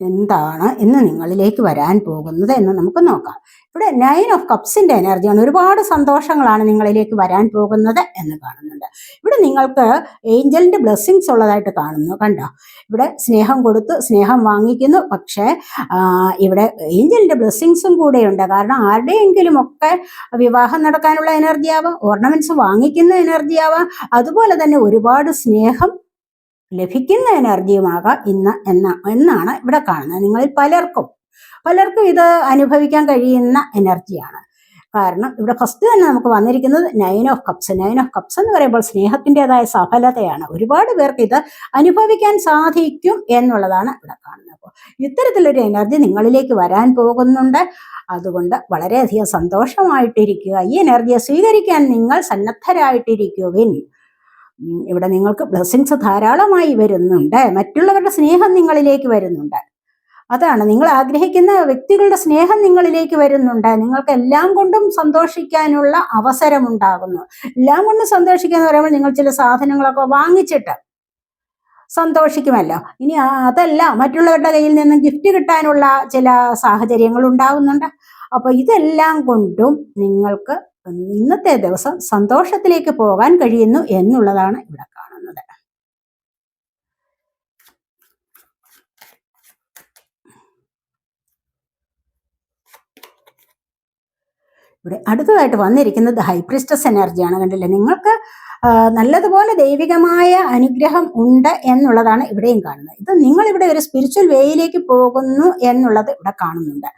എന്താണ് ഇന്ന് നിങ്ങളിലേക്ക് വരാൻ പോകുന്നത് എന്ന് നമുക്ക് നോക്കാം. ഇവിടെ നയൻ ഓഫ് കപ്സിന്റെ എനർജിയാണ് ഒരുപാട് സന്തോഷങ്ങളാണ് നിങ്ങളിലേക്ക് വരാൻ പോകുന്നത് എന്ന് കാണുന്നുണ്ട്. ഇവിടെ നിങ്ങൾക്ക് ഏഞ്ചലിന്റെ ബ്ലെസ്സിങ്സ് ഉള്ളതായിട്ട് കാണുന്നു കണ്ടോ? ഇവിടെ സ്നേഹം കൊടുത്ത് സ്നേഹം വാങ്ങിക്കുന്നു. പക്ഷേ ഇവിടെ ഏഞ്ചലിന്റെ ബ്ലെസ്സിങ്സും ഉണ്ട് കാരണം ആരുടെയെങ്കിലും ഒക്കെ വിവാഹം നടക്കാനുള്ള എനർജി ഓർണമെന്റ്സ് വാങ്ങിക്കുന്ന എനർജി അതുപോലെ തന്നെ ഒരുപാട് സ്നേഹം ലഭിക്കുന്ന എനർജിയുമാകാം ഇന്ന് എന്ന എന്നാണ് ഇവിടെ കാണുന്നത്. നിങ്ങളിൽ പലർക്കും പലർക്കും ഇത് അനുഭവിക്കാൻ കഴിയുന്ന എനർജിയാണ്. കാരണം ഇവിടെ ഫസ്റ്റ് തന്നെ നമുക്ക് വന്നിരിക്കുന്നത് nine of cups nine of cups എന്ന് പറയുമ്പോൾ സ്നേഹത്തിന്റെതായ സഫലതയാണ്. ഒരുപാട് പേർക്ക് ഇത് അനുഭവിക്കാൻ സാധിക്കും എന്നുള്ളതാണ് ഇവിടെ കാണുന്നത്. അപ്പോൾ ഇത്തരത്തിലൊരു എനർജി നിങ്ങളിലേക്ക് വരാൻ പോകുന്നുണ്ട്. അതുകൊണ്ട് വളരെയധികം സന്തോഷമായിട്ടിരിക്കുക. ഈ എനർജിയെ സ്വീകരിക്കാൻ നിങ്ങൾ സന്നദ്ധരായിട്ടിരിക്കുവിൻ. ഇവിടെ നിങ്ങൾക്ക് ബ്ലെസ്സിങ്സ് ധാരാളമായി വരുന്നുണ്ട്. മറ്റുള്ളവരുടെ സ്നേഹം നിങ്ങളിലേക്ക് വരുന്നുണ്ട്. അതാണ് നിങ്ങൾ ആഗ്രഹിക്കുന്ന വ്യക്തികളുടെ സ്നേഹം നിങ്ങളിലേക്ക് വരുന്നുണ്ട്. നിങ്ങൾക്ക് എല്ലാം കൊണ്ടും സന്തോഷിക്കാനുള്ള അവസരമുണ്ടാകുന്നു. എല്ലാം കൊണ്ടും സന്തോഷിക്കുക എന്ന് പറയുമ്പോൾ നിങ്ങൾ ചില സാധനങ്ങളൊക്കെ വാങ്ങിച്ചിട്ട് സന്തോഷിക്കുമല്ലോ. ഇനി അതല്ല മറ്റുള്ളവരുടെ കയ്യിൽ നിന്ന് ഗിഫ്റ്റ് കിട്ടാനുള്ള ചില സാഹചര്യങ്ങൾ ഉണ്ടാകുന്നുണ്ട്. അപ്പോൾ ഇതെല്ലാം കൊണ്ടും നിങ്ങൾക്ക് ഇന്നത്തെ ദിവസം സന്തോഷത്തിലേക്ക് പോകാൻ കഴിയുന്നു എന്നുള്ളതാണ് ഇവിടെ കാണുന്നത്. ഇവിടെ അടുത്തതായിട്ട് വന്നിരിക്കുന്നത് ഹൈപ്രിസ്റ്റസ് എനർജിയാണ് കണ്ടില്ലേ? നിങ്ങൾക്ക് നല്ലതുപോലെ ദൈവികമായ അനുഗ്രഹം ഉണ്ട് എന്നുള്ളതാണ് ഇവിടെയും കാണുന്നത്. ഇത് നിങ്ങളിവിടെ ഒരു സ്പിരിച്വൽ വേയിലേക്ക് പോകുന്നു എന്നുള്ളത് ഇവിടെ കാണുന്നുണ്ട്.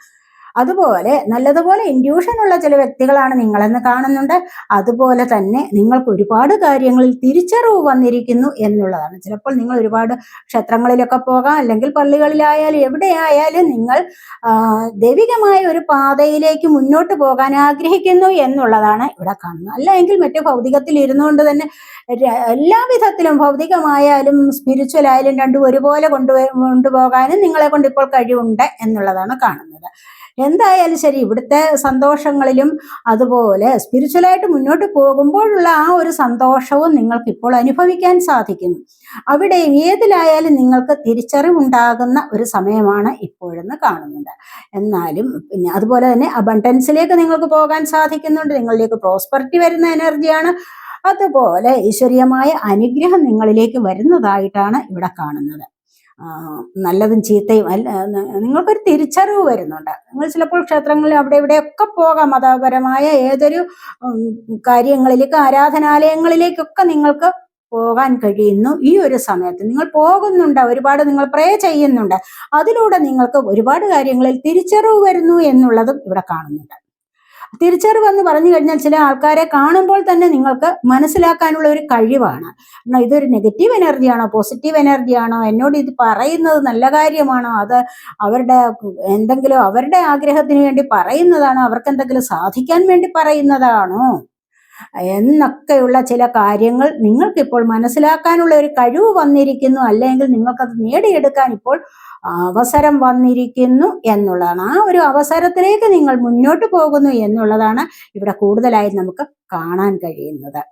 അതുപോലെ നല്ലതുപോലെ ഇൻഡ്യൂഷൻ ഉള്ള ചില വ്യക്തികളാണ് നിങ്ങളെന്ന് കാണുന്നുണ്ട്. അതുപോലെ തന്നെ നിങ്ങൾക്ക് ഒരുപാട് കാര്യങ്ങളിൽ തിരിച്ചറിവ് വന്നിരിക്കുന്നു എന്നുള്ളതാണ്. ചിലപ്പോൾ നിങ്ങൾ ഒരുപാട് ക്ഷേത്രങ്ങളിലൊക്കെ പോകാം അല്ലെങ്കിൽ പള്ളികളിലായാലും എവിടെയായാലും നിങ്ങൾ ദൈവികമായ ഒരു പാതയിലേക്ക് മുന്നോട്ട് പോകാൻ ആഗ്രഹിക്കുന്നു എന്നുള്ളതാണ് ഇവിടെ കാണുന്നത്. അല്ല എങ്കിൽ മറ്റു ഭൗതികത്തിൽ ഇരുന്നുകൊണ്ട് തന്നെ എല്ലാ വിധത്തിലും ഭൗതികമായാലും സ്പിരിച്വൽ ആയാലും രണ്ടും ഒരുപോലെ കൊണ്ടുപോകാനും നിങ്ങളെ കൊണ്ട് ഇപ്പോൾ കഴിവുണ്ട് എന്നുള്ളതാണ് കാണുന്നത്. എന്തായാലും ശരി ഇവിടുത്തെ സന്തോഷങ്ങളിലും അതുപോലെ സ്പിരിച്വലായിട്ട് മുന്നോട്ട് പോകുമ്പോഴുള്ള ആ ഒരു സന്തോഷവും നിങ്ങൾക്ക് ഇപ്പോൾ അനുഭവിക്കാൻ സാധിക്കുന്നു. അവിടെ ഏതിലായാലും നിങ്ങൾക്ക് തിരിച്ചറിവുണ്ടാകുന്ന ഒരു സമയമാണ് ഇപ്പോഴെന്ന് കാണുന്നുണ്ട്. എന്നാലും പിന്നെ അതുപോലെ തന്നെ അബണ്ടൻസിലേക്ക് നിങ്ങൾക്ക് പോകാൻ സാധിക്കുന്നുണ്ട്. നിങ്ങളിലേക്ക് പ്രോസ്പെറിറ്റി വരുന്ന എനർജിയാണ് അതുപോലെ ഈശ്വരീയമായ അനുഗ്രഹം നിങ്ങളിലേക്ക് വരുന്നതായിട്ടാണ് ഇവിടെ കാണുന്നത്. നല്ലതും ചീത്തയും അല്ല നിങ്ങൾക്കൊരു തിരിച്ചറിവ് വരുന്നുണ്ട്. നിങ്ങൾ ചിലപ്പോൾ ക്ഷേത്രങ്ങളിൽ അവിടെ ഇവിടെയൊക്കെ പോകാം. മതപരമായ ഏതൊരു കാര്യങ്ങളിലേക്ക് ആരാധനാലയങ്ങളിലേക്കൊക്കെ നിങ്ങൾക്ക് പോകാൻ കഴിയുന്നു ഈ ഒരു സമയത്ത്. നിങ്ങൾ പോകുന്നുണ്ട് ഒരുപാട് നിങ്ങൾ പ്രേ ചെയ്യുന്നുണ്ട്. അതിലൂടെ നിങ്ങൾക്ക് ഒരുപാട് കാര്യങ്ങളിൽ തിരിച്ചറിവ് വരുന്നു എന്നുള്ളതും ഇവിടെ കാണുന്നുണ്ട്. തിരിച്ചറിവ് എന്ന് പറഞ്ഞു കഴിഞ്ഞാൽ ചില ആൾക്കാരെ കാണുമ്പോൾ തന്നെ നിങ്ങൾക്ക് മനസ്സിലാക്കാനുള്ള ഒരു കഴിവാണ്. ഇതൊരു നെഗറ്റീവ് എനർജിയാണോ? പോസിറ്റീവ് എനർജിയാണോ? എന്നോട് ഇത് പറയുന്നത് നല്ല കാര്യമാണോ? അത് അവരുടെ എന്തെങ്കിലും അവരുടെ ആഗ്രഹത്തിന് വേണ്ടി പറയുന്നതാണോ? അവർക്ക് എന്തെങ്കിലും സാധിക്കാൻ വേണ്ടി പറയുന്നതാണോ? എന്നൊക്കെയുള്ള ചില കാര്യങ്ങൾ നിങ്ങൾക്കിപ്പോൾ മനസ്സിലാക്കാനുള്ള ഒരു കഴിവ് വന്നിരിക്കുന്നു. അല്ലെങ്കിൽ നിങ്ങൾക്കത് നേടിയെടുക്കാൻ ഇപ്പോൾ അവസരം വന്നിരിക്കുന്നു എന്നുള്ളതാണ്. ആ ഒരു അവസരത്തിലേക്ക് നിങ്ങൾ മുന്നോട്ട് പോകുന്നു എന്നുള്ളതാണ് ഇവിടെ കൂടുതലായി നമുക്ക് കാണാൻ കഴിയുന്നത്.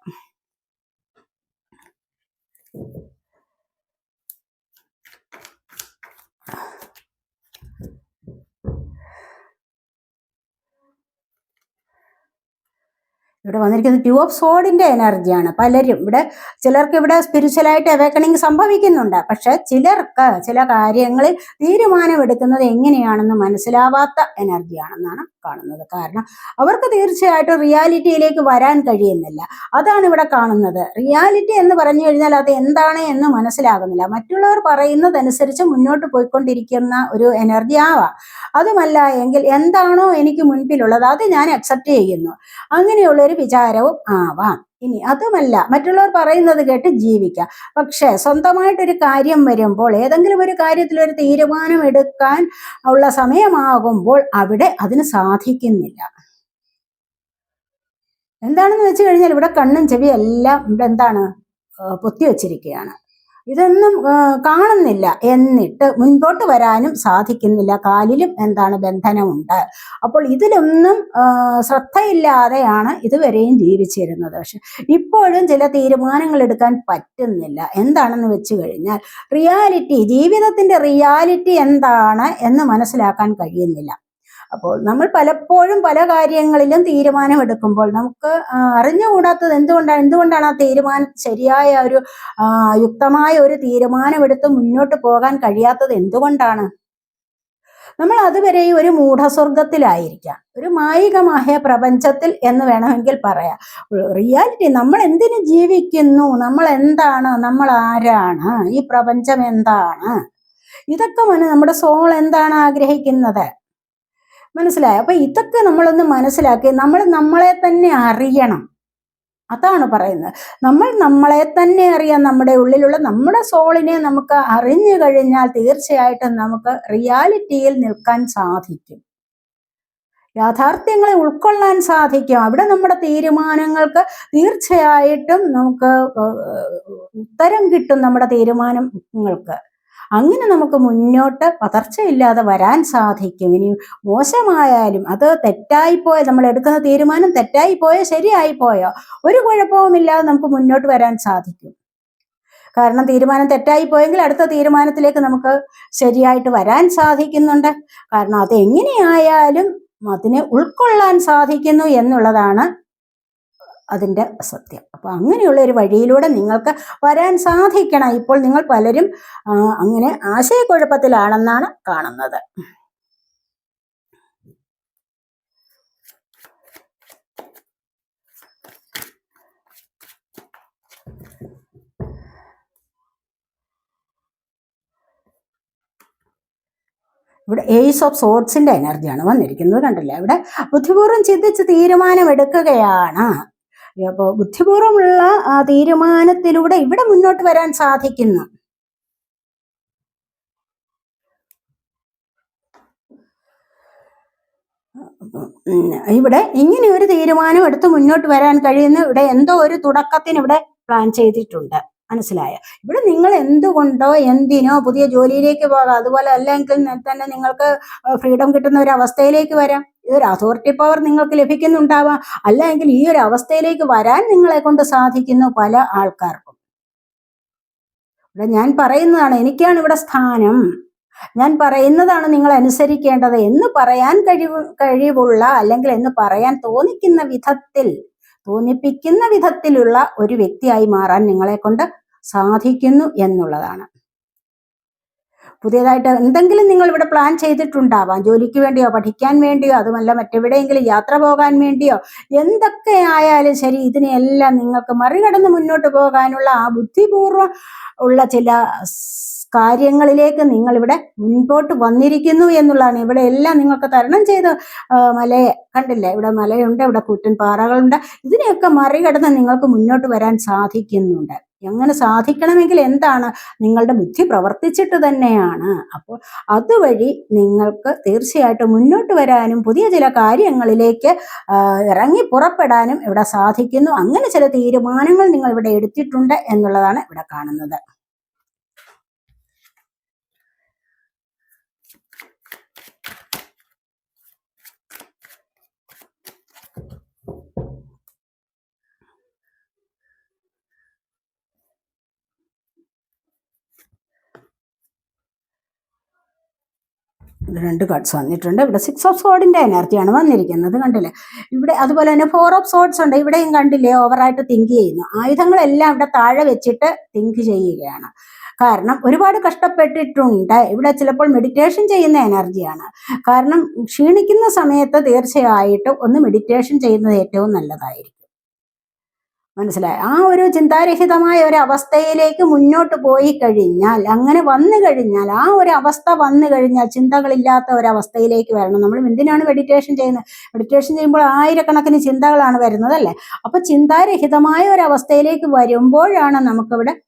ഇവിടെ വന്നിരിക്കുന്നത് ട്യൂ ഓഫ് സോഡിന്റെ എനർജിയാണ് പലരും ഇവിടെ ചിലർക്ക് ഇവിടെ സ്പിരിച്വലായിട്ട് അവേക്കണിങ് സംഭവിക്കുന്നുണ്ട്. പക്ഷെ ചിലർക്ക് ചില കാര്യങ്ങളിൽ തീരുമാനമെടുക്കുന്നത് എങ്ങനെയാണെന്ന് മനസ്സിലാവാത്ത എനർജിയാണെന്നാണ് കാണുന്നത്. കാരണം അവർക്ക് തീർച്ചയായിട്ടും റിയാലിറ്റിയിലേക്ക് വരാൻ കഴിയുന്നില്ല. അതാണ് ഇവിടെ കാണുന്നത്. റിയാലിറ്റി എന്ന് പറഞ്ഞു കഴിഞ്ഞാൽ അത് എന്താണ് എന്ന് മനസ്സിലാകുന്നില്ല. മറ്റുള്ളവർ പറയുന്നതനുസരിച്ച് മുന്നോട്ട് പോയിക്കൊണ്ടിരിക്കുന്ന ഒരു എനർജി ആവാം. അതുമല്ല എങ്കിൽ എന്താണോ എനിക്ക് മുൻപിലുള്ളത് അത് ഞാൻ അക്സെപ്റ്റ് ചെയ്യുന്നു. അങ്ങനെയുള്ള ഒരു വിചാരവും ആവാം. ഇനി അതുമല്ല മറ്റുള്ളവർ പറയുന്നത് കേട്ട് ജീവിക്കാം പക്ഷെ സ്വന്തമായിട്ടൊരു കാര്യം വരുമ്പോൾ ഏതെങ്കിലും ഒരു കാര്യത്തിൽ ഒരു തീരുമാനം എടുക്കാൻ ഉള്ള സമയമാകുമ്പോൾ അവിടെ അതിന് സാധിക്കുന്നില്ല. എന്താണെന്ന് വെച്ച് കഴിഞ്ഞാൽ ഇവിടെ കണ്ണും ചെവി എല്ലാം ഇവിടെ എന്താണ് പൊത്തി വച്ചിരിക്കുകയാണ് ഇതൊന്നും കാണുന്നില്ല എന്നിട്ട് മുൻപോട്ട് വരാനും സാധിക്കുന്നില്ല. കാലിലും എന്താണ് ബന്ധനമുണ്ട്. അപ്പോൾ ഇതിലൊന്നും ശ്രദ്ധയില്ലാതെയാണ് ഇതുവരെയും ജീവിച്ചിരുന്നത്. പക്ഷെ ഇപ്പോഴും ചില തീരുമാനങ്ങൾ എടുക്കാൻ പറ്റുന്നില്ല. എന്താണെന്ന് വെച്ച് കഴിഞ്ഞാൽ റിയാലിറ്റി ജീവിതത്തിന്റെ റിയാലിറ്റി എന്താണ് എന്ന് മനസ്സിലാക്കാൻ കഴിയുന്നില്ല. അപ്പോൾ നമ്മൾ പലപ്പോഴും പല കാര്യങ്ങളിലും തീരുമാനമെടുക്കുമ്പോൾ നമുക്ക് അറിഞ്ഞുകൂടാത്തത് എന്തുകൊണ്ടാണ് എന്തുകൊണ്ടാണ് ആ തീരുമാനം ശരിയായ ഒരു യുക്തമായ ഒരു തീരുമാനമെടുത്ത് മുന്നോട്ട് പോകാൻ കഴിയാത്തത് എന്തുകൊണ്ടാണ്? നമ്മൾ അതുവരെ ഒരു മൂഢസ്വർഗത്തിലായിരിക്കാം ഒരു മായികമായ പ്രപഞ്ചത്തിൽ എന്ന് വേണമെങ്കിൽ പറയാം. റിയാലിറ്റി നമ്മൾ എന്തിനു ജീവിക്കുന്നു? നമ്മൾ എന്താണ്? നമ്മൾ ആരാണ്? ഈ പ്രപഞ്ചം എന്താണ്? ഇതൊക്കെ നമ്മുടെ സോൾ എന്താണ് ആഗ്രഹിക്കുന്നത്? മനസ്സിലായോ? അപ്പൊ ഇതൊക്കെ നമ്മളൊന്ന് മനസ്സിലാക്കി നമ്മൾ നമ്മളെ തന്നെ അറിയണം. അതാണ് പറയുന്നത്. നമ്മൾ നമ്മളെ തന്നെ അറിയാം നമ്മുടെ ഉള്ളിലുള്ള നമ്മുടെ സോളിനെ നമുക്ക് അറിഞ്ഞു കഴിഞ്ഞാൽ തീർച്ചയായിട്ടും നമുക്ക് റിയാലിറ്റിയിൽ നിൽക്കാൻ സാധിക്കും. യാഥാർത്ഥ്യങ്ങളെ ഉൾക്കൊള്ളാൻ സാധിക്കും. അവിടെ നമ്മുടെ തീരുമാനങ്ങൾക്ക് തീർച്ചയായിട്ടും നമുക്ക് ഉത്തരം കിട്ടും നമ്മുടെ തീരുമാനങ്ങൾക്ക്. അങ്ങനെ നമുക്ക് മുന്നോട്ട് പതർച്ചയില്ലാതെ വരാൻ സാധിക്കും. ഇനി മോശമായാലും അത് തെറ്റായിപ്പോയ നമ്മൾ എടുക്കുന്ന തീരുമാനം തെറ്റായിപ്പോയോ ശരിയായിപ്പോയോ ഒരു കുഴപ്പവുമില്ലാതെ നമുക്ക് മുന്നോട്ട് വരാൻ സാധിക്കും. കാരണം തീരുമാനം തെറ്റായി പോയെങ്കിൽ അടുത്ത തീരുമാനത്തിലേക്ക് നമുക്ക് ശരിയായിട്ട് വരാൻ സാധിക്കുന്നുണ്ട്. കാരണം അത് എങ്ങനെയായാലും അതിനെ ഉൾക്കൊള്ളാൻ സാധിക്കുന്നു എന്നുള്ളതാണ് അതിന്റെ സത്യം. അപ്പോൾ അങ്ങനെയുള്ള ഒരു വഴിയിലൂടെ നിങ്ങൾക്ക് വരാൻ സാധിക്കണം. ഇപ്പോൾ നിങ്ങൾ പലരും അങ്ങനെ ആശയക്കുഴപ്പത്തിലാണെന്നാണ് കാണുന്നത്. ഇവിടെ ഏയ്സ് ഓഫ് സോട്സിന്റെ എനർജിയാണ് വന്നിരിക്കുന്നത് കണ്ടില്ലേ? ഇവിടെ ബുദ്ധിപൂർവം ചിന്തിച്ച് തീരുമാനമെടുക്കുകയാണ്. അപ്പോൾ ബുദ്ധിപൂർവമുള്ള തീരുമാനത്തിലൂടെ ഇവിടെ മുന്നോട്ട് വരാൻ സാധിക്കുന്നു. ഇവിടെ ഇങ്ങനെ ഒരു തീരുമാനം എടുത്ത് മുന്നോട്ട് വരാൻ കഴിയുന്ന ഇവിടെ എന്തോ ഒരു തുടക്കത്തിന് ഇവിടെ പ്ലാൻ ചെയ്തിട്ടുണ്ട്. മനസ്സിലായ. ഇവിടെ നിങ്ങൾ എന്തുകൊണ്ടോ എന്തിനോ പുതിയ ജോലിയിലേക്ക് പോകാം അതുപോലെ അല്ലെങ്കിൽ തന്നെ നിങ്ങൾക്ക് ഫ്രീഡം കിട്ടുന്ന ഒരു അവസ്ഥയിലേക്ക് വരാം. ഒരു അതോറിറ്റി പവർ നിങ്ങൾക്ക് ലഭിക്കുന്നുണ്ടാവാം. അല്ലെങ്കിൽ ഈ ഒരു അവസ്ഥയിലേക്ക് വരാൻ നിങ്ങളെ കൊണ്ട് സാധിക്കുന്നു പല ആൾക്കാർക്കും. ഇവിടെ ഞാൻ പറയുന്നതാണ് എനിക്കാണ് ഇവിടെ സ്ഥാനം. ഞാൻ പറയുന്നതാണ് നിങ്ങൾ അനുസരിക്കേണ്ടത് എന്ന് പറയാൻ കഴിവ് കഴിവുള്ള അല്ലെങ്കിൽ എന്ന് പറയാൻ തോന്നിക്കുന്ന വിധത്തിൽ തോന്നിപ്പിക്കുന്ന വിധത്തിലുള്ള ഒരു വ്യക്തിയായി മാറാൻ നിങ്ങളെ കൊണ്ട് സാധിക്കുന്നു എന്നുള്ളതാണ്. പുതിയതായിട്ട് എന്തെങ്കിലും നിങ്ങൾ ഇവിടെ പ്ലാൻ ചെയ്തിട്ടുണ്ടാവാം. ജോലിക്ക് വേണ്ടിയോ പഠിക്കാൻ വേണ്ടിയോ അതുമല്ല മറ്റെവിടെയെങ്കിലും യാത്ര പോകാൻ വേണ്ടിയോ എന്തൊക്കെ ആയാലും ശരി ഇതിനെയെല്ലാം നിങ്ങൾക്ക് മറികടന്ന് മുന്നോട്ട് പോകാനുള്ള ആ ബുദ്ധിപൂർവം ഉള്ള ചില കാര്യങ്ങളിലേക്ക് നിങ്ങൾ ഇവിടെ മുൻപോട്ട് വന്നിരിക്കുന്നു എന്നുള്ളതാണ്. ഇവിടെ എല്ലാം നിങ്ങൾക്ക് തരണം ചെയ്ത് മലയെ കണ്ടില്ലേ? ഇവിടെ മലയുണ്ട് ഇവിടെ കൂറ്റൻ പാറകളുണ്ട്. ഇതിനെയൊക്കെ മറികടന്ന് നിങ്ങൾക്ക് മുന്നോട്ട് വരാൻ സാധിക്കുന്നുണ്ട്. അങ്ങനെ സാധിക്കണമെങ്കിൽ എന്താണ്? നിങ്ങളുടെ ബുദ്ധി പ്രവർത്തിച്ചിട്ട് തന്നെയാണ്. അപ്പോൾ അതുവഴി നിങ്ങൾക്ക് തീർച്ചയായിട്ടും മുന്നോട്ട് വരാനും പുതിയ ചില കാര്യങ്ങളിലേക്ക് ഇറങ്ങി പുറപ്പെടാനും ഇവിടെ സാധിക്കുന്നു. അങ്ങനെ ചില തീരുമാനങ്ങൾ നിങ്ങൾ ഇവിടെ എടുത്തിട്ടുണ്ട് എന്നുള്ളതാണ് ഇവിടെ കാണുന്നത്. രണ്ട് കാർഡ്സ് വന്നിട്ടുണ്ട്. ഇവിടെ സിക്സ് ഓഫ് സോഡിന്റെ എനർജിയാണ് വന്നിരിക്കുന്നത് കണ്ടില്ലേ? ഇവിടെ അതുപോലെ തന്നെ ഫോർ ഓഫ് സോഡ്സ് ഉണ്ട്. ഇവിടെയും കണ്ടില്ലേ ഓവറായിട്ട് തിങ്ക് ചെയ്യുന്നു. ആയുധങ്ങളെല്ലാം ഇവിടെ താഴെ വെച്ചിട്ട് തിങ്ക് ചെയ്യുകയാണ്. കാരണം ഒരുപാട് കഷ്ടപ്പെട്ടിട്ടുണ്ട്. ഇവിടെ ചിലപ്പോൾ മെഡിറ്റേഷൻ ചെയ്യുന്ന എനർജിയാണ് കാരണം ക്ഷീണിക്കുന്ന സമയത്ത് തീർച്ചയായിട്ടും ഒന്ന് മെഡിറ്റേഷൻ ചെയ്യുന്നത് ഏറ്റവും നല്ലതായിരിക്കും. മനസ്സിലായി? ആ ഒരു ചിന്താരഹിതമായ ഒരു അവസ്ഥയിലേക്ക് മുന്നോട്ട് പോയി കഴിഞ്ഞാൽ അങ്ങനെ വന്നു കഴിഞ്ഞാൽ ആ ഒരു അവസ്ഥ വന്നു കഴിഞ്ഞാൽ ചിന്തകളില്ലാത്ത ഒരു അവസ്ഥയിലേക്ക് വരണം. നമ്മൾ എന്തിനാണ് മെഡിറ്റേഷൻ ചെയ്യുന്നത്? മെഡിറ്റേഷൻ ചെയ്യുമ്പോൾ ആയിരക്കണക്കിന് ചിന്തകളാണ് വരുന്നത് അല്ലേ അപ്പൊ ചിന്താരഹിതമായ ഒരു അവസ്ഥയിലേക്ക് വരുമ്പോഴാണ് നമുക്കിവിടെ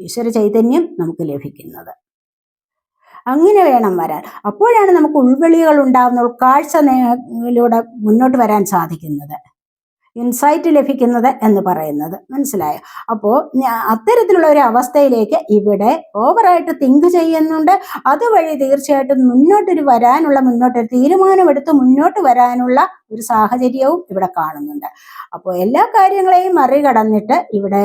ഈശ്വര ചൈതന്യം നമുക്ക് ലഭിക്കുന്നത്. അങ്ങനെ വേണം വരാൻ. അപ്പോഴാണ് നമുക്ക് ഉൾവിളികൾ ഉണ്ടാകുന്ന ഉൾക്കാഴ്ച നേ- മുന്നോട്ട് വരാൻ സാധിക്കുന്നത്. ഇൻസൈറ്റ് ലഭിക്കുന്നത് എന്ന് പറയുന്നത്. മനസ്സിലായോ? അപ്പോൾ അത്തരത്തിലുള്ള ഒരു അവസ്ഥയിലേക്ക് ഇവിടെ ഓവറായിട്ട് തിങ്ക് ചെയ്യുന്നുണ്ട്. അതുവഴി തീർച്ചയായിട്ടും മുന്നോട്ടൊരു വരാനുള്ള മുന്നോട്ടൊരു തീരുമാനമെടുത്ത് മുന്നോട്ട് വരാനുള്ള ഒരു സാഹചര്യവും ഇവിടെ കാണുന്നുണ്ട്. അപ്പോൾ എല്ലാ കാര്യങ്ങളെയും മറികടന്നിട്ട് ഇവിടെ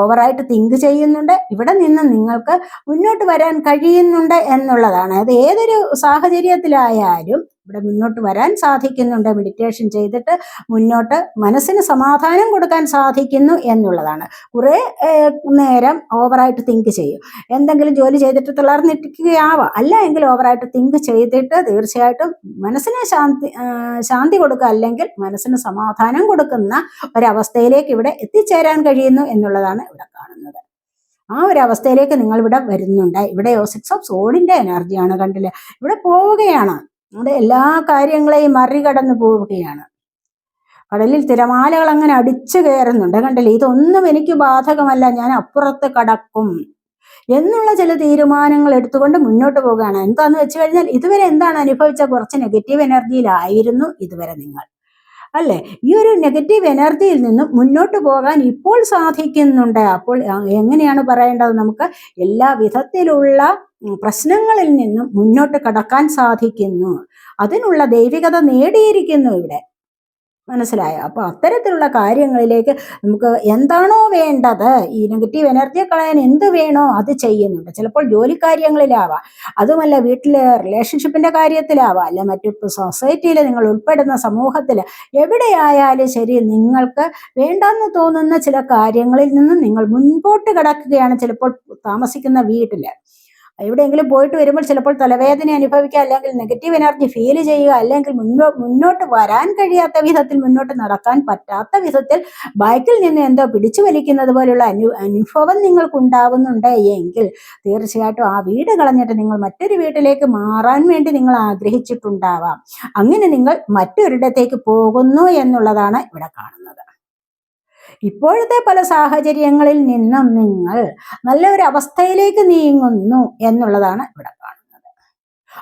ഓവറായിട്ട് തിങ്ക് ചെയ്യുന്നുണ്ട്. ഇവിടെ നിന്ന് നിങ്ങൾക്ക് മുന്നോട്ട് വരാൻ കഴിയുന്നുണ്ട് എന്നുള്ളതാണ്. അത് ഏതൊരു സാഹചര്യത്തിലായാലും ഇവിടെ മുന്നോട്ട് വരാൻ സാധിക്കുന്നുണ്ട്. മെഡിറ്റേഷൻ ചെയ്തിട്ട് മുന്നോട്ട് മനസ്സിന് സമാധാനം കൊടുക്കാൻ സാധിക്കുന്നു എന്നുള്ളതാണ്. കുറേ നേരം ഓവറായിട്ട് തിങ്ക് ചെയ്യും. എന്തെങ്കിലും ജോലി ചെയ്തിട്ട് തളർന്നിരിക്കുകയാവാം അല്ല എങ്കിൽ ഓവറായിട്ട് തിങ്ക് ചെയ്തിട്ട് തീർച്ചയായിട്ടും മനസ്സിന് ശാന്തി ശാന്തി കൊടുക്കുക അല്ലെങ്കിൽ മനസ്സിന് സമാധാനം കൊടുക്കുന്ന ഒരവസ്ഥയിലേക്ക് ഇവിടെ എത്തിച്ചേരാൻ കഴിയുന്നു എന്നുള്ളതാണ് ഇവിടെ കാണുന്നത്. ആ ഒരു അവസ്ഥയിലേക്ക് നിങ്ങൾ ഇവിടെ വരുന്നുണ്ട് ഇവിടെ സിക്സ് ഓഫ് സോളിന്റെ എനർജിയാണ് കണ്ടില്ല? ഇവിടെ പോവുകയാണ്. നമ്മുടെ എല്ലാ കാര്യങ്ങളെയും മറികടന്നു പോവുകയാണ്. കടലിൽ തിരമാലകൾ അങ്ങനെ അടിച്ചു കയറുന്നുണ്ട്. കണ്ടില്ലേ? ഇതൊന്നും എനിക്ക് ബാധകമല്ല. ഞാൻ അപ്പുറത്ത് കടക്കും. എന്നുള്ള ചില തീരുമാനങ്ങൾ എടുത്തുകൊണ്ട് മുന്നോട്ട് പോവുകയാണ്. എന്താന്ന് വെച്ച് കഴിഞ്ഞാൽ ഇതുവരെ എന്താണ് അനുഭവിച്ച കുറച്ച് നെഗറ്റീവ് എനർജിയിലായിരുന്നു ഇതുവരെ നിങ്ങൾ. അല്ലെ? ഈ ഒരു നെഗറ്റീവ് എനർജിയിൽ നിന്നും മുന്നോട്ട് പോകാൻ ഇപ്പോൾ സാധിക്കുന്നുണ്ട്. അപ്പോൾ എങ്ങനെയാണ് പറയേണ്ടത് നമുക്ക്? എല്ലാ വിധത്തിലുള്ള പ്രശ്നങ്ങളിൽ നിന്നും മുന്നോട്ട് കടക്കാൻ സാധിക്കുന്നു. അതിനുള്ള ദൈവികത നേടിയിരിക്കുന്നു ഇവിടെ. മനസ്സിലായോ. അപ്പൊ അത്തരത്തിലുള്ള കാര്യങ്ങളിലേക്ക് നമുക്ക് എന്താണോ വേണ്ടത് ഈ നെഗറ്റീവ് എനർജിയെ കളയാൻ എന്ത് വേണോ അത് ചെയ്യുന്നുണ്ട്. ചിലപ്പോൾ ജോലി കാര്യങ്ങളിലാവാം അതുമല്ല വീട്ടിലെ റിലേഷൻഷിപ്പിന്റെ കാര്യത്തിലാവാം. അല്ല മറ്റു സൊസൈറ്റിയിൽ നിങ്ങൾ ഉൾപ്പെടുന്ന സമൂഹത്തിൽ എവിടെയായാലും ശരി നിങ്ങൾക്ക് വേണ്ടെന്ന് തോന്നുന്ന ചില കാര്യങ്ങളിൽ നിന്നും നിങ്ങൾ മുൻപോട്ട് കിടക്കുകയാണ് ചിലപ്പോൾ താമസിക്കുന്ന വീട്ടിൽ എവിടെയെങ്കിലും പോയിട്ട് വരുമ്പോൾ ചിലപ്പോൾ തലവേദന അനുഭവിക്കുക അല്ലെങ്കിൽ നെഗറ്റീവ് എനർജി ഫീൽ ചെയ്യുക അല്ലെങ്കിൽ മുന്നോ മുന്നോട്ട് വരാൻ കഴിയാത്ത വിധത്തിൽ മുന്നോട്ട് നടക്കാൻ പറ്റാത്ത വിധത്തിൽ ബൈക്കിൽ നിന്ന് എന്തോ പിടിച്ചു വലിക്കുന്നത് പോലുള്ള അനു അനുഭവം നിങ്ങൾക്ക് ഉണ്ടാവുന്നുണ്ട് എങ്കിൽ തീർച്ചയായിട്ടും ആ വീട് കളഞ്ഞിട്ട് നിങ്ങൾ മറ്റൊരു വീട്ടിലേക്ക് മാറാൻ വേണ്ടി നിങ്ങൾ ആഗ്രഹിച്ചിട്ടുണ്ടാവാം. അങ്ങനെ നിങ്ങൾ മറ്റൊരിടത്തേക്ക് പോകുന്നു എന്നുള്ളതാണ് ഇവിടെ കാണുന്നത്. ഇപ്പോഴത്തെ പല സാഹചര്യങ്ങളിൽ നിന്നും നിങ്ങൾ നല്ലൊരു അവസ്ഥയിലേക്ക് നീങ്ങുന്നു എന്നുള്ളതാണ് ഇവിടെ കാണുന്നത്.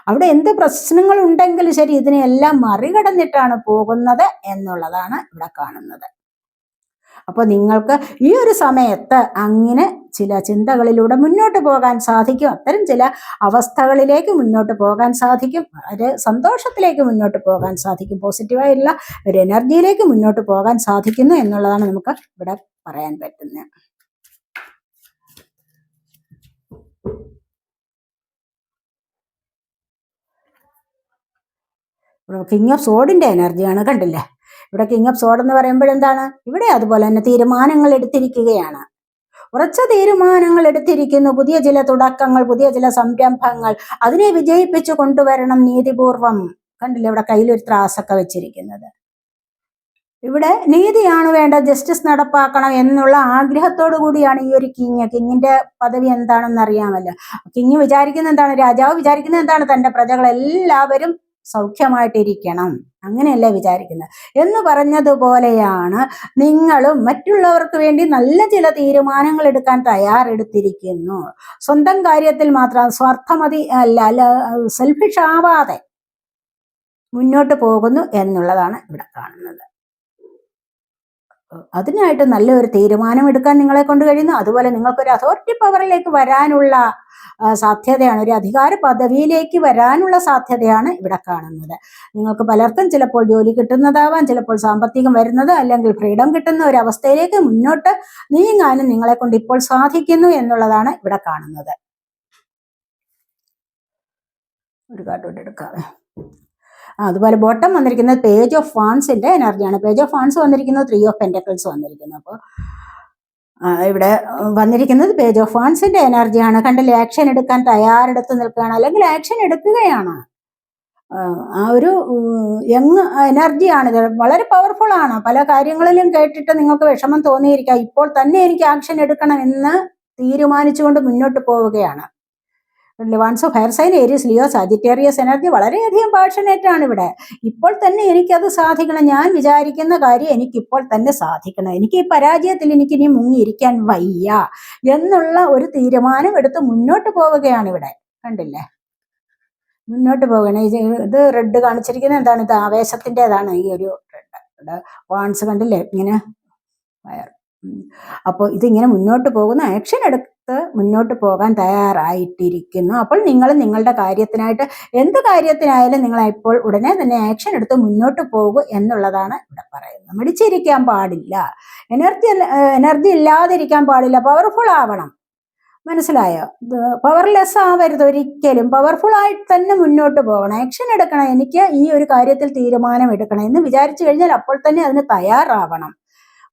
അവിടെ എന്ത് പ്രശ്നങ്ങൾ ഉണ്ടെങ്കിലും ശരി ഇതിനെല്ലാം മറികടന്നിട്ടാണ് പോകുന്നത് എന്നുള്ളതാണ് ഇവിടെ കാണുന്നത്. അപ്പോൾ നിങ്ങൾക്ക് ഈ ഒരു സമയത്ത് അങ്ങനെ ചില ചിന്തകളിലൂടെ മുന്നോട്ട് പോകാൻ സാധിക്കും. അത്തരം ചില അവസ്ഥകളിലേക്ക് മുന്നോട്ട് പോകാൻ സാധിക്കും. ഒരു സന്തോഷത്തിലേക്ക് മുന്നോട്ട് പോകാൻ സാധിക്കും. പോസിറ്റീവായിട്ടുള്ള ഒരു എനർജിയിലേക്ക് മുന്നോട്ട് പോകാൻ സാധിക്കുന്നു എന്നുള്ളതാണ് നമുക്ക് ഇവിടെ പറയാൻ പറ്റുന്നത്. കിങ് ഓഫ് സോഡിന്റെ എനർജിയാണ് കണ്ടില്ലേ? ഇവിടെ കിങ് ഓഫ് സോഡ് എന്ന് പറയുമ്പോൾ എന്താണ്? ഇവിടെ അതുപോലെ തന്നെ തീരുമാനങ്ങൾ എടുത്തിരിക്കുകയാണ്. ഉറച്ച തീരുമാനങ്ങൾ എടുത്തിരിക്കുന്നു. പുതിയ ചില തുടക്കങ്ങൾ പുതിയ ചില സംരംഭങ്ങൾ. അതിനെ വിജയിപ്പിച്ചു കൊണ്ടുവരണം നീതിപൂർവം. കണ്ടില്ലേ? ഇവിടെ കയ്യിലൊരു ത്രാസൊക്കെ വെച്ചിരിക്കുന്നത്. ഇവിടെ നീതിയാണ് വേണ്ട ജസ്റ്റിസ് നടപ്പാക്കണം എന്നുള്ള ആഗ്രഹത്തോടു കൂടിയാണ് ഈ ഒരു കിങ് കിങ്ങിന്റെ പദവി എന്താണെന്ന് അറിയാമല്ലോ. കിങ് വിചാരിക്കുന്ന എന്താണ്? രാജാവ് വിചാരിക്കുന്ന എന്താണ്? തന്റെ പ്രജകളെല്ലാവരും സൗഖ്യമായിട്ടിരിക്കണം. അങ്ങനെയല്ല വിചാരിക്കുന്നത് എന്ന് പറഞ്ഞതുപോലെയാണ് നിങ്ങളും മറ്റുള്ളവർക്ക് വേണ്ടി നല്ല ചില തീരുമാനങ്ങൾ എടുക്കാൻ തയ്യാറെടുത്തിരിക്കുന്നു. സ്വന്തം കാര്യത്തിൽ മാത്രം സ്വാർത്ഥമതി അല്ല അല്ല സെൽഫിഷ് ആവാതെ മുന്നോട്ട് പോകുന്നു എന്നുള്ളതാണ് ഇവിടെ കാണുന്നത്. അതിനായിട്ട് നല്ലൊരു തീരുമാനം എടുക്കാൻ നിങ്ങളെ കൊണ്ട് കഴിയുന്നു. അതുപോലെ നിങ്ങൾക്കൊരു അതോറിറ്റി പവറിലേക്ക് വരാനുള്ള സാധ്യതയാണ് ഒരു അധികാര പദവിയിലേക്ക് വരാനുള്ള സാധ്യതയാണ് ഇവിടെ കാണുന്നത്. നിങ്ങൾക്ക് പലർക്കും ചിലപ്പോൾ ജോലി കിട്ടുന്നതാവാം ചിലപ്പോൾ സാമ്പത്തികം വരുന്നത് അല്ലെങ്കിൽ ഫ്രീഡം കിട്ടുന്ന ഒരു അവസ്ഥയിലേക്ക് മുന്നോട്ട് നീങ്ങാനും നിങ്ങളെ കൊണ്ട് ഇപ്പോൾ സാധിക്കുന്നു എന്നുള്ളതാണ് ഇവിടെ കാണുന്നത്. ഒരു കാർഡ് എടുക്കാവേ അതുപോലെ ബോട്ടം വന്നിരിക്കുന്നത് പേജ് ഓഫ് ഫാൻസിന്റെ എനർജിയാണ് പേജ് ഓഫ് ഫാൻസ് വന്നിരിക്കുന്നത് ത്രീ ഓഫ് പെന്റക്കിൾസ് വന്നിരിക്കുന്നത് അപ്പോൾ ഇവിടെ വന്നിരിക്കുന്നത് പേജ് ഓഫ് ഫാൻസിന്റെ എനർജിയാണ് കണ്ടില്ലേ? ആക്ഷൻ എടുക്കാൻ തയ്യാറെടുത്ത് നിൽക്കുകയാണ്. അല്ലെങ്കിൽ ആക്ഷൻ എടുക്കുകയാണ്. ആ, ഒരു യങ് എനർജിയാണ് ഇത് വളരെ പവർഫുൾ ആണ്. പല കാര്യങ്ങളിലും കേട്ടിട്ട് നിങ്ങൾക്ക് വിഷമം തോന്നിയിരിക്കാം. ഇപ്പോൾ തന്നെ എനിക്ക് ആക്ഷൻ എടുക്കണം എന്ന് തീരുമാനിച്ചുകൊണ്ട് മുന്നോട്ട് പോവുകയാണ്. ലിവാൻസ് of hair sign Aries Leo Sagittarius energy വളരെയധികം പാഷനേറ്റ് ആണ് ഇവിടെ. ഇപ്പോൾ തന്നെ എനിക്കത് സാധിക്കണം. ഞാൻ വിചാരിക്കുന്ന കാര്യം എനിക്കിപ്പോൾ തന്നെ സാധിക്കണം. എനിക്ക് ഈ പരാജയത്തിൽ എനിക്ക് ഇനി മുങ്ങിയിരിക്കാൻ വയ്യ എന്നുള്ള ഒരു തീരുമാനം എടുത്ത് മുന്നോട്ട് പോവുകയാണ് ഇവിടെ. കണ്ടില്ലേ? മുന്നോട്ട് പോകണം ഇത് റെഡ് കാണിച്ചിരിക്കുന്നത് എന്താണ്? ഇത് ആവേശത്തിന്റെതാണ് ഈ ഒരു റെഡ് വാൺസ് കണ്ടില്ലേ? ഇങ്ങനെ വയർ. അപ്പോൾ ഇതിങ്ങനെ മുന്നോട്ട് പോകുന്ന ആക്ഷൻ എടുത്ത് മുന്നോട്ട് പോകാൻ തയ്യാറായിട്ടിരിക്കുന്നു. അപ്പോൾ നിങ്ങൾ നിങ്ങളുടെ കാര്യത്തിനായിട്ട് എന്ത് കാര്യത്തിനായാലും നിങ്ങൾ ഇപ്പോൾ ഉടനെ തന്നെ ആക്ഷൻ എടുത്ത് മുന്നോട്ട് പോകൂ എന്നുള്ളതാണ് ഇവിടെ പറയുന്നത്. മടിച്ചിരിക്കാൻ പാടില്ല. എനർജി എനർജി ഇല്ലാതിരിക്കാൻ പാടില്ല. പവർഫുൾ ആവണം. മനസ്സിലായോ? പവർലെസ് ആവരുത് ഒരിക്കലും. പവർഫുൾ ആയിട്ട് തന്നെ മുന്നോട്ട് പോകണം. ആക്ഷൻ എടുക്കണം. എനിക്ക് ഈ ഒരു കാര്യത്തിൽ തീരുമാനം എടുക്കണം എന്ന് വിചാരിച്ചു കഴിഞ്ഞാൽ അപ്പോൾ തന്നെ അതിന് തയ്യാറാവണം.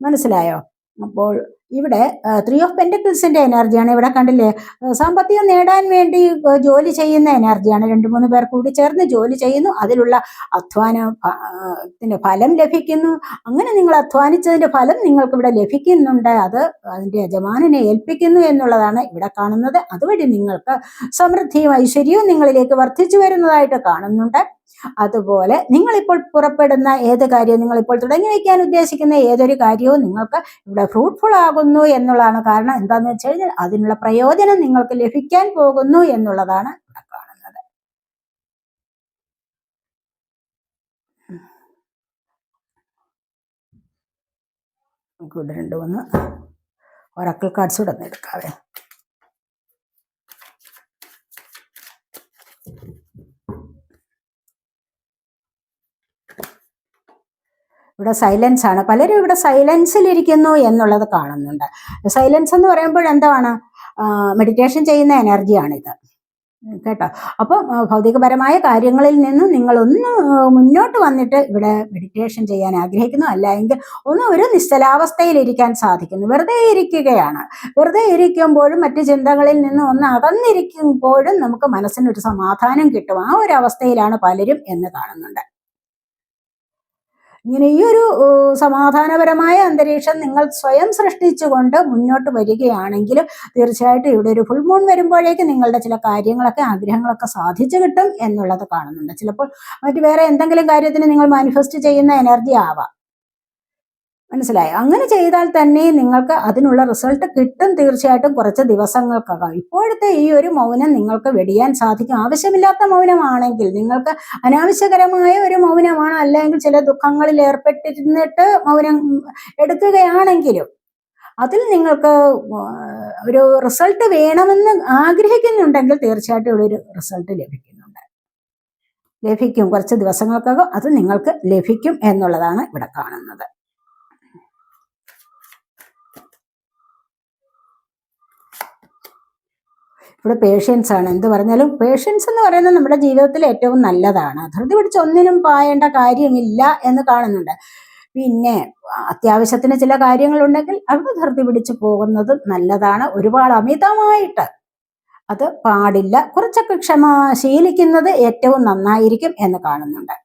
മനസ്സിലായോ? അപ്പോൾ ഇവിടെ ത്രീ ഓഫ് പെന്റക്കിൾസിന്റെ എനർജിയാണ് ഇവിടെ കണ്ടില്ലേ? സാമ്പത്തികം നേടാൻ വേണ്ടി ജോലി ചെയ്യുന്ന എനർജിയാണ് രണ്ട് മൂന്ന് പേർ കൂടി ചേർന്ന് ജോലി ചെയ്യുന്നു. അതിലുള്ള അധ്വാന ഫ- ഫലം ലഭിക്കുന്നു. അങ്ങനെ നിങ്ങൾ അധ്വാനിച്ചതിന്റെ ഫലം നിങ്ങൾക്ക് ഇവിടെ ലഭിക്കുന്നുണ്ട്. അത് അതിന്റെ യജമാനനെ ഏൽപ്പിക്കുന്നു എന്നുള്ളതാണ് ഇവിടെ കാണുന്നത്. അതുവഴി നിങ്ങൾക്ക് സമൃദ്ധിയും ഐശ്വര്യവും നിങ്ങളിലേക്ക് വർദ്ധിച്ചു വരുന്നതായിട്ട് കാണുന്നുണ്ട്. അതുപോലെ നിങ്ങളിപ്പോൾ പുറപ്പെടുന്ന ഏത് കാര്യവും നിങ്ങളിപ്പോൾ തുടങ്ങി വയ്ക്കാൻ ഉദ്ദേശിക്കുന്ന ഏതൊരു കാര്യവും നിങ്ങൾക്ക് ഇവിടെ ഫ്രൂട്ട്ഫുൾ ആകുന്നു എന്നുള്ളതാണ് കാരണം എന്താണെന്ന് വെച്ച് കഴിഞ്ഞാൽ അതിനുള്ള പ്രയോജനം നിങ്ങൾക്ക് ലഭിക്കാൻ പോകുന്നു എന്നുള്ളതാണ് ഇവിടെ കാണുന്നത് നമുക്ക് ഇവിടെ രണ്ട് മൂന്ന് ഒറക്കിൾ കാർഡ്സ് കൂടെ ഒന്ന് എടുക്കാവേ ഇവിടെ സൈലൻസ് ആണ്. പലരും ഇവിടെ സൈലൻസിലിരിക്കുന്നു എന്നുള്ളത് കാണുന്നുണ്ട്. സൈലൻസ് എന്ന് പറയുമ്പോൾ എന്താണ്? മെഡിറ്റേഷൻ ചെയ്യുന്ന എനർജിയാണിത് കേട്ടോ? അപ്പം ഭൗതികപരമായ കാര്യങ്ങളിൽ നിന്ന് നിങ്ങളൊന്ന് മുന്നോട്ട് വന്നിട്ട് ഇവിടെ മെഡിറ്റേഷൻ ചെയ്യാൻ ആഗ്രഹിക്കുന്നു. അല്ല എങ്കിൽ ഒന്ന് ഒരു നിശ്ചലാവസ്ഥയിൽ ഇരിക്കാൻ സാധിക്കുന്നു. വെറുതെ ഇരിക്കുകയാണ്. വെറുതെ ഇരിക്കുമ്പോഴും മറ്റു ചിന്തകളിൽ നിന്ന് ഒന്ന് അകന്നിരിക്കുമ്പോഴും നമുക്ക് മനസ്സിനൊരു സമാധാനം കിട്ടും. ആ ഒരു അവസ്ഥയിലാണ് പലരും എന്ന് കാണുന്നുണ്ട്. ഇങ്ങനെ ഈ ഒരു സമാധാനപരമായ അന്തരീക്ഷം നിങ്ങൾ സ്വയം സൃഷ്ടിച്ചുകൊണ്ട് മുന്നോട്ട് വരികയാണെങ്കിൽ തീർച്ചയായിട്ടും ഇവിടെ ഒരു ഫുൾ മൂൺ വരുമ്പോഴേക്ക് നിങ്ങളുടെ ചില കാര്യങ്ങളൊക്കെ ആഗ്രഹങ്ങളൊക്കെ സാധിച്ചു കിട്ടും എന്നുള്ളത് കാണുന്നുണ്ട്. ചിലപ്പോൾ മറ്റു വേറെ എന്തെങ്കിലും കാര്യത്തിന് നിങ്ങൾ മാനിഫെസ്റ്റ് ചെയ്യുന്ന എനർജി ആവാം. മനസ്സിലായോ? അങ്ങനെ ചെയ്താൽ തന്നെ നിങ്ങൾക്ക് അതിനുള്ള റിസൾട്ട് കിട്ടും തീർച്ചയായിട്ടും കുറച്ച് ദിവസങ്ങൾക്കകം. ഇപ്പോഴത്തെ ഈ ഒരു മൗനം നിങ്ങൾക്ക് വെടിയാൻ സാധിക്കും. ആവശ്യമില്ലാത്ത മൗനമാണെങ്കിൽ നിങ്ങൾക്ക് അനാവശ്യകരമായ ഒരു മൗനമാണ് അല്ലെങ്കിൽ ചില ദുഃഖങ്ങളിൽ ഏർപ്പെട്ടിരുന്നിട്ട് മൗനം എടുക്കുകയാണെങ്കിലും അതിൽ നിങ്ങൾക്ക് ഒരു റിസൾട്ട് വേണമെന്ന് ആഗ്രഹിക്കുന്നുണ്ടെങ്കിൽ തീർച്ചയായിട്ടും ഇവിടെ ഒരു റിസൾട്ട് ലഭിക്കുന്നുണ്ട്. ലഭിക്കും. കുറച്ച് ദിവസങ്ങൾക്കകം അത് നിങ്ങൾക്ക് ലഭിക്കും എന്നുള്ളതാണ് ഇവിടെ കാണുന്നത്. ഇവിടെ പേഷ്യൻസ് ആണ്. എന്ത് പറഞ്ഞാലും പേഷ്യൻസ് എന്ന് പറയുന്നത് നമ്മുടെ ജീവിതത്തിൽ ഏറ്റവും നല്ലതാണ്. ധൃതി പിടിച്ച് ഒന്നിനും പായേണ്ട കാര്യമില്ല എന്ന് കാണുന്നുണ്ട്. പിന്നെ അത്യാവശ്യത്തിന് ചില കാര്യങ്ങളുണ്ടെങ്കിൽ അവിടെ ധൃതി പിടിച്ച് പോകുന്നത് നല്ലതാണ്. ഒരുപാട് അമിതമായിട്ട് അത് പാടില്ല. കുറച്ചൊക്കെ ക്ഷമ ശീലിക്കുന്നത് ഏറ്റവും നന്നായിരിക്കും എന്ന് കാണുന്നുണ്ട്.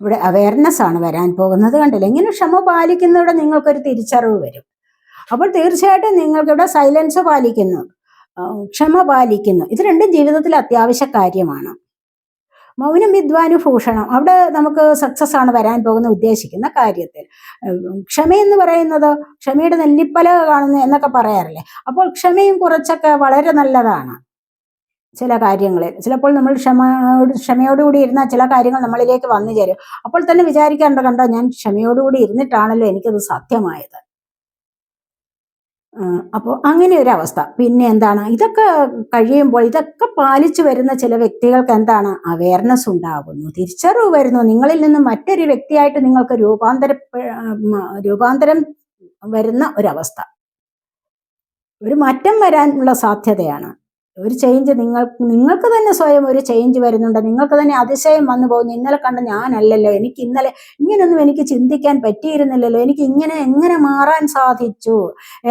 ഇവിടെ അവയർനെസ് ആണ് വരാൻ പോകുന്നത് കണ്ടില്ല? ഇങ്ങനെ ക്ഷമ പാലിക്കുന്നതോടെ നിങ്ങൾക്കൊരു തിരിച്ചറിവ് വരും. അപ്പോൾ തീർച്ചയായിട്ടും നിങ്ങൾക്കിവിടെ സൈലൻസ് പാലിക്കുന്നു. ക്ഷമ പാലിക്കുന്നു. ഇത് രണ്ടും ജീവിതത്തിൽ അത്യാവശ്യ കാര്യമാണ്. മൗനം വിദ്വാനു ഭൂഷണം അവിടെ നമുക്ക് സക്സസ് ആണ് വരാൻ പോകുന്ന ഉദ്ദേശിക്കുന്ന കാര്യത്തിൽ. ക്ഷമയെന്ന് പറയുന്നത് ക്ഷമയുടെ നെല്ലിപ്പല കാണുന്നു എന്നൊക്കെ പറയാറില്ലേ? അപ്പോൾ ക്ഷമയും കുറച്ചൊക്കെ വളരെ നല്ലതാണ്. ചില കാര്യങ്ങളിൽ ചിലപ്പോൾ നമ്മൾ ക്ഷമയോട് ക്ഷമയോടുകൂടി ഇരുന്ന ചില കാര്യങ്ങൾ നമ്മളിലേക്ക് വന്നു ചേരും. അപ്പോൾ തന്നെ വിചാരിക്കാറുണ്ട് കണ്ടോ ഞാൻ ക്ഷമയോടുകൂടി ഇരുന്നിട്ടാണല്ലോ എനിക്കത് സാധ്യമായത്. അപ്പോൾ അങ്ങനെ ഒരു അവസ്ഥ. പിന്നെ എന്താണ്? ഇതൊക്കെ കഴിയുമ്പോൾ ഇതൊക്കെ പാലിച്ചു വരുന്ന ചില വ്യക്തികൾക്ക് എന്താണ്? അവയർനെസ് ഉണ്ടാകുന്നു തിരിച്ചറിവ് വരുന്നു. നിങ്ങളിൽ നിന്ന് മറ്റൊരു വ്യക്തിയായിട്ട് നിങ്ങൾക്ക് രൂപാന്തര രൂപാന്തരം വരുന്ന ഒരവസ്ഥ ഒരു മാറ്റം വരാനുള്ള സാധ്യതയാണ്. ഒരു ചേഞ്ച് നിങ്ങൾ നിങ്ങൾക്ക് തന്നെ സ്വയം ഒരു ചേഞ്ച് വരുന്നുണ്ട്. നിങ്ങൾക്ക് തന്നെ അതിശയം വന്നു പോകുന്നു. ഇന്നലെ കണ്ട ഞാനല്ലല്ലോ. എനിക്ക് ഇന്നലെ ഇങ്ങനെയൊന്നും എനിക്ക് ചിന്തിക്കാൻ പറ്റിയിരുന്നില്ലല്ലോ. എനിക്ക് ഇങ്ങനെ എങ്ങനെ മാറാൻ സാധിച്ചു?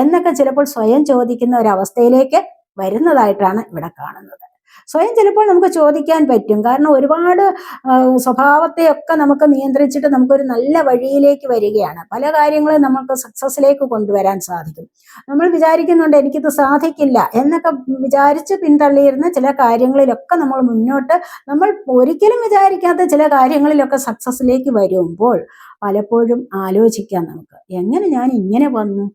എന്നൊക്കെ ചിലപ്പോൾ സ്വയം ചോദിക്കുന്ന ഒരവസ്ഥയിലേക്ക് വരുന്നതായിട്ടാണ് ഇവിടെ കാണുന്നത്. സ്വയം ചിലപ്പോൾ നമുക്ക് ചോദിക്കാൻ പറ്റും. കാരണം ഒരുപാട് സ്വഭാവത്തെയൊക്കെ നമുക്ക് നിയന്ത്രിച്ചിട്ട് നമുക്കൊരു നല്ല വഴിയിലേക്ക് വരികയാണ്. പല കാര്യങ്ങളും നമുക്ക് സക്സസ്സിലേക്ക് കൊണ്ടുവരാൻ സാധിക്കും. നമ്മൾ വിചാരിക്കുന്നുണ്ട് എനിക്കിത് സാധിക്കില്ല എന്നൊക്കെ വിചാരിച്ച് പിന്തള്ളിയിരുന്ന ചില കാര്യങ്ങളിലൊക്കെ നമ്മൾ മുന്നോട്ട് നമ്മൾ ഒരിക്കലും വിചാരിക്കാത്ത ചില കാര്യങ്ങളിലൊക്കെ സക്സസ്സിലേക്ക് വരുമ്പോൾ പലപ്പോഴും ആലോചിക്കാം നമുക്ക്. എങ്ങനെ ഞാൻ ഇങ്ങനെ വന്നു?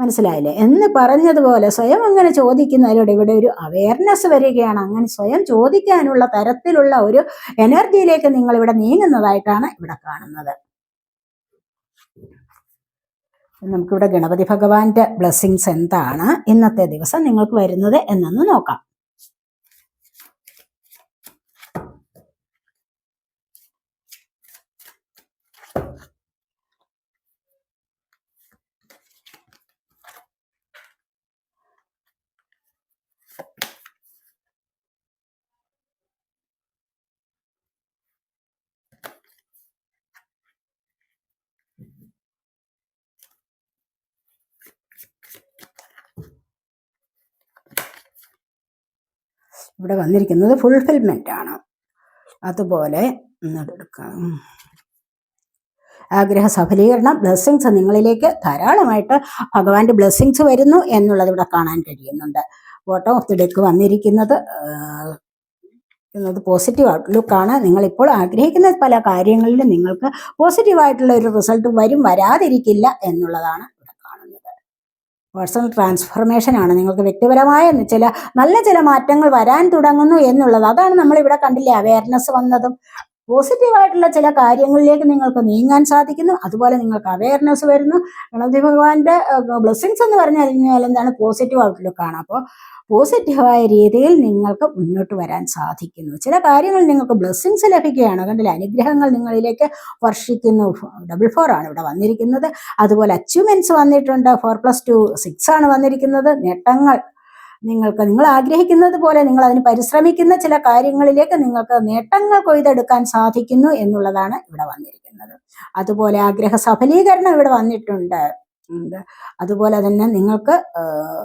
മനസ്സിലായില്ലേ? എന്ന് പറഞ്ഞതുപോലെ സ്വയം അങ്ങനെ ചോദിക്കുന്നതിലൂടെ ഇവിടെ ഒരു അവയർനെസ് വരികയാണ്. അങ്ങനെ സ്വയം ചോദിക്കാനുള്ള തരത്തിലുള്ള ഒരു എനർജിയിലേക്ക് നിങ്ങൾ ഇവിടെ നീങ്ങുന്നതായിട്ടാണ് ഇവിടെ കാണുന്നത്. നമുക്കിവിടെ ഗണപതി ഭഗവാന്റെ ബ്ലെസ്സിങ്സ് എന്താണ്? ഇന്നത്തെ ദിവസം നിങ്ങൾക്ക് വരുന്നത് എന്നൊന്ന് നോക്കാം. ഇവിടെ വന്നിരിക്കുന്നത് ഫുൾഫിൽമെന്റ് ആണ്. അതുപോലെ എടുക്കാം ആഗ്രഹ സഫലീകരണം ബ്ലെസ്സിങ്സ് നിങ്ങളിലേക്ക് ധാരാളമായിട്ട് ഭഗവാന്റെ ബ്ലെസ്സിങ്സ് വരുന്നു എന്നുള്ളത് ഇവിടെ കാണാൻ കഴിയുന്നുണ്ട്. ബോട്ടം ഓഫ് ദി ഡെക്ക് വന്നിരിക്കുന്നത് പോസിറ്റീവ് ഔട്ട്ലുക്കാണ് നിങ്ങളിപ്പോൾ ആഗ്രഹിക്കുന്ന പല കാര്യങ്ങളിലും നിങ്ങൾക്ക് പോസിറ്റീവായിട്ടുള്ള ഒരു റിസൾട്ട് വരും വരാതിരിക്കില്ല എന്നുള്ളതാണ് പേഴ്സണൽ ട്രാൻസ്ഫർമേഷനാണ് നിങ്ങൾക്ക് വ്യക്തിപരമായ ചില നല്ല ചില മാറ്റങ്ങൾ വരാൻ തുടങ്ങുന്നു എന്നുള്ളത്. അതാണ് നമ്മൾ ഇവിടെ കണ്ടില്ലേ അവയർനെസ് വന്നതും പോസിറ്റീവായിട്ടുള്ള ചില കാര്യങ്ങളിലേക്ക് നിങ്ങൾക്ക് നീങ്ങാൻ സാധിക്കുന്നു. അതുപോലെ നിങ്ങൾക്ക് അവയർനെസ് വരുന്നു. ഗണപതി ഭഗവാന്റെ ബ്ലെസ്സിങ്സ് എന്ന് പറഞ്ഞു കഴിഞ്ഞാൽ എന്താണ് പോസിറ്റീവ് ഔട്ട്ലുക്കാണ് അപ്പോൾ പോസിറ്റീവായ രീതിയിൽ നിങ്ങൾക്ക് മുന്നോട്ട് വരാൻ സാധിക്കുന്നു. ചില കാര്യങ്ങൾ നിങ്ങൾക്ക് ബ്ലെസ്സിങ്സ് ലഭിക്കുകയാണ്. കണ്ടില്ല? അനുഗ്രഹങ്ങൾ നിങ്ങളിലേക്ക് വർഷിക്കുന്നു. ഡബിൾ ഫോർ ആണ് ഇവിടെ വന്നിരിക്കുന്നത്. അതുപോലെ അച്ചീവ്മെന്റ്സ് വന്നിട്ടുണ്ട്. ഫോർ പ്ലസ് ടു സിക്സ് ആണ് വന്നിരിക്കുന്നത്. നേട്ടങ്ങൾ നിങ്ങൾക്ക് നിങ്ങൾ ആഗ്രഹിക്കുന്നത് പോലെ നിങ്ങൾ അതിന് പരിശ്രമിക്കുന്ന ചില കാര്യങ്ങളിലേക്ക് നിങ്ങൾക്ക് നേട്ടങ്ങൾ കൊയ്തെടുക്കാൻ സാധിക്കുന്നു എന്നുള്ളതാണ് ഇവിടെ വന്നിരിക്കുന്നത്. അതുപോലെ ആഗ്രഹ സഫലീകരണം ഇവിടെ വന്നിട്ടുണ്ട്. അതുപോലെ തന്നെ നിങ്ങൾക്ക്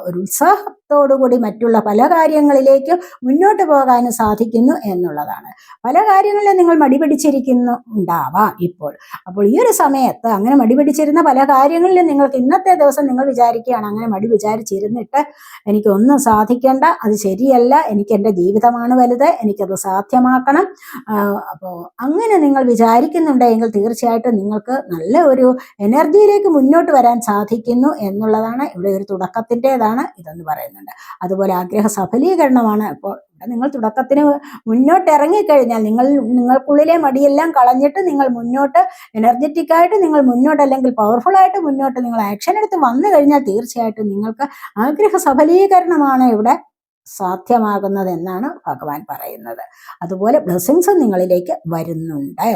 ഒരു ഉത്സാഹത്തോടുകൂടി മറ്റുള്ള പല കാര്യങ്ങളിലേക്ക് മുന്നോട്ട് പോകാനും സാധിക്കുന്നു എന്നുള്ളതാണ്. പല കാര്യങ്ങളിലും നിങ്ങൾ മടിപിടിച്ചിരിക്കുന്നു ഉണ്ടാവാം ഇപ്പോൾ. അപ്പോൾ ഈ ഒരു സമയത്ത് അങ്ങനെ മടിപിടിച്ചിരുന്ന പല കാര്യങ്ങളിലും നിങ്ങൾക്ക് ഇന്നത്തെ ദിവസം നിങ്ങൾ വിചാരിക്കുകയാണ് അങ്ങനെ മടി വിചാരിച്ചിരുന്നിട്ട് എനിക്കൊന്നും സാധിക്കേണ്ട അത് ശരിയല്ല എനിക്ക് എന്റെ ജീവിതമാണ് വലുത് എനിക്കത് സാധ്യമാക്കണം. അപ്പോൾ അങ്ങനെ നിങ്ങൾ വിചാരിക്കുന്നുണ്ടെങ്കിൽ തീർച്ചയായിട്ടും നിങ്ങൾക്ക് നല്ല ഒരു എനർജിയിലേക്ക് മുന്നോട്ട് വരാൻ സാധിക്കുന്നു എന്നുള്ളതാണ് ഇവിടെ ഒരു തുടക്കത്തിന്റെതാണ് ഇതെന്ന് പറയുന്നുണ്ട് അതുപോലെ ആഗ്രഹ സഫലീകരണമാണ് ഇപ്പോൾ ഇവിടെ നിങ്ങൾ തുടക്കത്തിന് മുന്നോട്ട് ഇറങ്ങിക്കഴിഞ്ഞാൽ നിങ്ങൾ നിങ്ങൾക്കുള്ളിലെ മടിയെല്ലാം കളഞ്ഞിട്ട് നിങ്ങൾ മുന്നോട്ട് എനർജറ്റിക് ആയിട്ട് നിങ്ങൾ മുന്നോട്ട് അല്ലെങ്കിൽ പവർഫുൾ ആയിട്ട് മുന്നോട്ട് നിങ്ങൾ ആക്ഷൻ എടുത്ത് വന്നു കഴിഞ്ഞാൽ തീർച്ചയായിട്ടും നിങ്ങൾക്ക് ആഗ്രഹ സഫലീകരണമാണ് ഇവിടെ സാധ്യമാകുന്നത് എന്നാണ് ഭഗവാൻ പറയുന്നത്. അതുപോലെ ബ്ലെസ്സിങ്സ് നിങ്ങളിലേക്ക് വരുന്നുണ്ട്.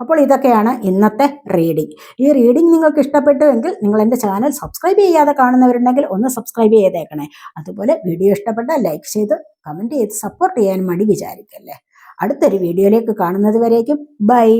അപ്പോൾ ഇതൊക്കെയാണ് ഇന്നത്തെ റീഡിംഗ് ഈ റീഡിംഗ് നിങ്ങൾക്ക് ഇഷ്ടപ്പെട്ടുവെങ്കിൽ നിങ്ങൾ എന്റെ ചാനൽ സബ്സ്ക്രൈബ് ചെയ്യാതെ കാണുന്നവരുണ്ടെങ്കിൽ ഒന്ന് സബ്സ്ക്രൈബ് ചെയ്തേക്കണേ. അതുപോലെ വീഡിയോ ഇഷ്ടപ്പെട്ടാൽ ലൈക്ക് ചെയ്ത് കമന്റ് ചെയ്ത് സപ്പോർട്ട് ചെയ്യാൻ മടി വിചാരിക്കല്ലേ. അടുത്തൊരു വീഡിയോയിലേക്ക് കാണുന്നത് വരേക്കും. ബൈ